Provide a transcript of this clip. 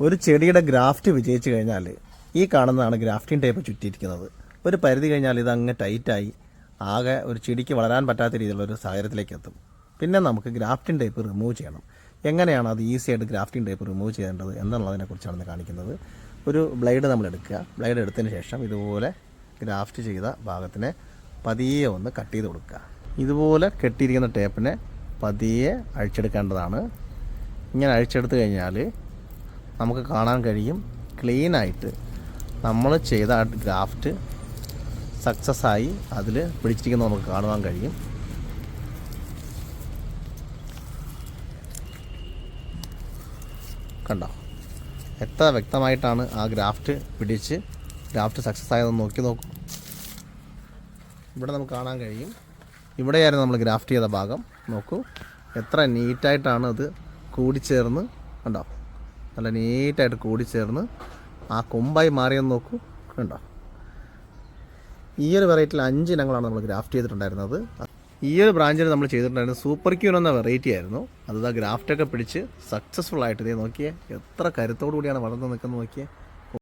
ഒരു ചെടിയുടെ ഗ്രാഫ്റ്റ് വിജയിച്ചു കഴിഞ്ഞാൽ ഈ കാണുന്നതാണ് ഗ്രാഫ്റ്റിംഗ് ടേപ്പ് ചുറ്റിയിരിക്കുന്നത്. ഒരു പരിധി കഴിഞ്ഞാൽ ഇത് അങ്ങ് ടൈറ്റായി ആകെ ഒരു ചെടിക്ക് വളരാൻ പറ്റാത്ത രീതിയിലുള്ള ഒരു സാഹചര്യത്തിലേക്ക് എത്തും. പിന്നെ നമുക്ക് ഗ്രാഫ്റ്റിംഗ് ടേപ്പ് റിമൂവ് ചെയ്യണം. എങ്ങനെയാണ് അത് ഈസി ആയിട്ട് ഗ്രാഫ്റ്റിംഗ് ടേപ്പ് റിമൂവ് ചെയ്യേണ്ടത് എന്നുള്ളതിനെ കുറിച്ചാണ് ഇന്ന് കാണിക്കുന്നത്. ഒരു ബ്ലേഡ് നമ്മൾ എടുക്കുക. ബ്ലേഡ് എടുത്തതിന് ശേഷം ഇതുപോലെ ഗ്രാഫ്റ്റ് ചെയ്ത ഭാഗത്തിനെ പതിയെ ഒന്ന് കട്ട് ചെയ്ത് കൊടുക്കുക. ഇതുപോലെ കെട്ടിയിരിക്കുന്ന ടേപ്പിനെ പതിയെ അഴിച്ചെടുക്കേണ്ടതാണ്. ഇങ്ങനെ അഴിച്ചെടുത്ത് കഴിഞ്ഞാൽ നമുക്ക് കാണാൻ കഴിയും. ക്ലീനായിട്ട് നമ്മൾ ചെയ്ത ഗ്രാഫ്റ്റ് സക്സസ് ആയി അതിൽ പിടിച്ചിരിക്കുന്നത് നമുക്ക് കാണുവാൻ കഴിയും. കണ്ടോ? എത്ര വ്യക്തമായിട്ടാണ് ആ ഗ്രാഫ്റ്റ് പിടിച്ച് ഗ്രാഫ്റ്റ് സക്സസ് ആയതെന്ന് നോക്കി നോക്കൂ. ഇവിടെ നമുക്ക് കാണാൻ കഴിയും. ഇവിടെയായിരുന്നു നമ്മൾ ഗ്രാഫ്റ്റ് ചെയ്ത ഭാഗം. നോക്കൂ. എത്ര നീറ്റായിട്ടാണ് അത് കൂടിച്ചേർന്ന്. കണ്ടോ? നല്ല നീറ്റായിട്ട് കൂടിച്ചേർന്ന് ആ കൊമ്പായി മാറിയെന്ന് നോക്കൂ. കണ്ടോ? ഈ ഒരു വെറൈറ്റിയിൽ അഞ്ച് ഇനങ്ങളാണ് നമ്മൾ ഗ്രാഫ്റ്റ് ചെയ്തിട്ടുണ്ടായിരുന്നത്. ഈ ഒരു ബ്രാഞ്ചിൽ നമ്മൾ ചെയ്തിട്ടുണ്ടായിരുന്നത് സൂപ്പർ ക്യൂൻ എന്ന വെറൈറ്റി ആയിരുന്നു. അത് ആ ഗ്രാഫ്റ്റൊക്കെ പിടിച്ച് സക്സസ്ഫുൾ ആയിട്ട് ഇതേ നോക്കിയേ എത്ര കരുത്തോടു കൂടിയാണ് വളർന്നു നിൽക്കുന്നത് നോക്കിയേ.